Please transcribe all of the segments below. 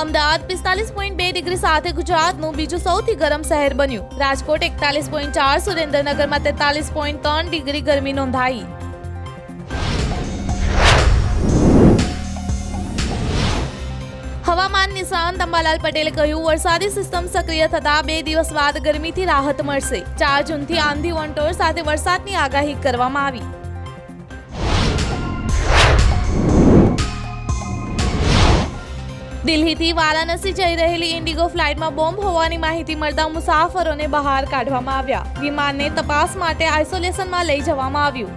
અમદાવાદ પિસ્તાલીસ પોઈન્ટ બે ડિગ્રી સાથે ગુજરાતનું બીજું સૌથી ગરમ શહેર બન્યું. રાજકોટ એકતાલીસ પોઈન્ટ ચાર, સુરેન્દ્રનગરમાં તેતાલીસ પોઈન્ટ ત્રણ ડિગ્રી ગરમી નોંધાઈ. હવામાન નિષ્ણાંત અંબાલાલ પટેલે કહ્યું, વરસાદી સિસ્ટમ સક્રિય થતા બે દિવસ બાદ ગરમીથી રાહત મળશે. ચાર જૂનથી આંધી વંટોળ સાથે વરસાદની આગાહી કરવામાં આવી. દિલ્હીથી વારાણસી જઈ રહેલી ઇન્ડિગો ફ્લાઇટમાં બોમ્બ હોવાની માહિતી મળતા મુસાફરોને બહાર કાઢવામાં આવ્યા. વિમાનને તપાસ માટે આઇસોલેશનમાં લઈ જવામાં આવ્યું.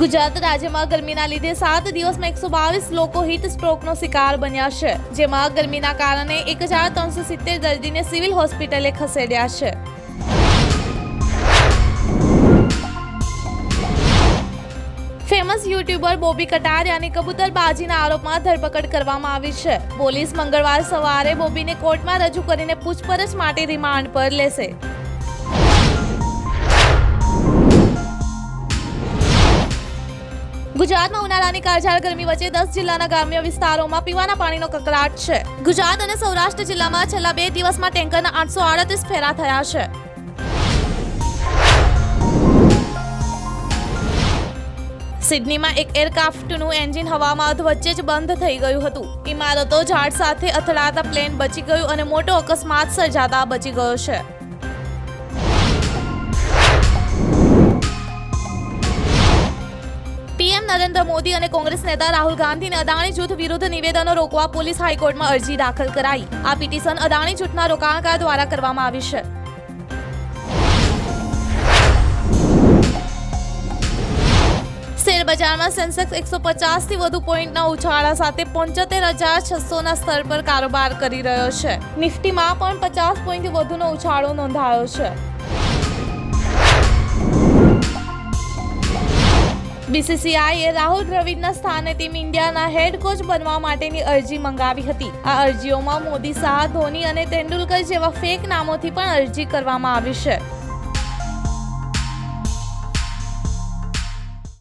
ગુજરાત રાજ્યમાં ગરમીના લીધે સાત દિવસમાં એકસો બાવીસ લોકો હીટ સ્ટ્રોકનો શિકાર બન્યા છે, જેમાં ગરમીના કારણે એક હજાર ત્રણસો સિત્તેર દર્દીને સિવિલ હોસ્પિટલે ખસેડ્યા છે. ફેમસ યુટ્યુબર બોબી કટારિયાની કબૂતરબાજીના આરોપમાં ધરપકડ કરવામાં આવી છે. પોલીસ મંગળવાર સવારે બોબીને કોર્ટમાં રજૂ કરીને પૂછપરછ માટે રિમાન્ડ પર લેશે. ગુજરાતમાં ઉનાળાની કાળઝાળ ગરમી વચ્ચે દસ જિલ્લાના ગ્રામ્ય વિસ્તારોમાં પીવાના પાણીનો કકળાટ છે. ગુજરાત અને સૌરાષ્ટ્ર જિલ્લામાં છેલ્લા બે દિવસમાં ટેન્કરના આઠસો આડત્રીસ ફેરા થયા છે. સિડનીમાં એક એરક્રાફ્ટનું એન્જિન હવામાં વચ્ચે જ બંધ થઈ ગયું હતું. ઇમારતો, ઝાડ સાથે અથડાતા પ્લેન બચી ગયું અને મોટો અકસ્માત સર્જાતા બચી ગયો છે. પીએમ નરેન્દ્ર મોદી અને કોંગ્રેસ નેતા રાહુલ ગાંધીને અદાણી જૂથ વિરુદ્ધ નિવેદનો રોકવા પોલીસ હાઈકોર્ટમાં અરજી દાખલ કરાઈ. આ પિટિશન અદાણી જૂથના રોકાણકાર દ્વારા કરવામાં આવી છે. શેર બજારમાં સેન્સેક્સ એકસો પચાસથી વધુ પોઈન્ટના ઉછાળા સાથે પંચોતેર હજાર છસોના સ્તર પર કારોબાર કરી રહ્યો છે. નિફ્ટીમાં પણ પચાસ પોઈન્ટથી વધુનો ઉછાળો નોંધાયો છે. બીસીસીઆઈએ રાહુલ દ્રવિડના સ્થાને ટીમ ઇન્ડિયાના હેડ કોચ બનવા માટેની અરજી મંગાવી હતી. આ અરજીઓમાં મોદી શાહ, ધોની અને તેંડુલકર જેવા ફેક નામોથી પણ અરજી કરવામાં આવી છે.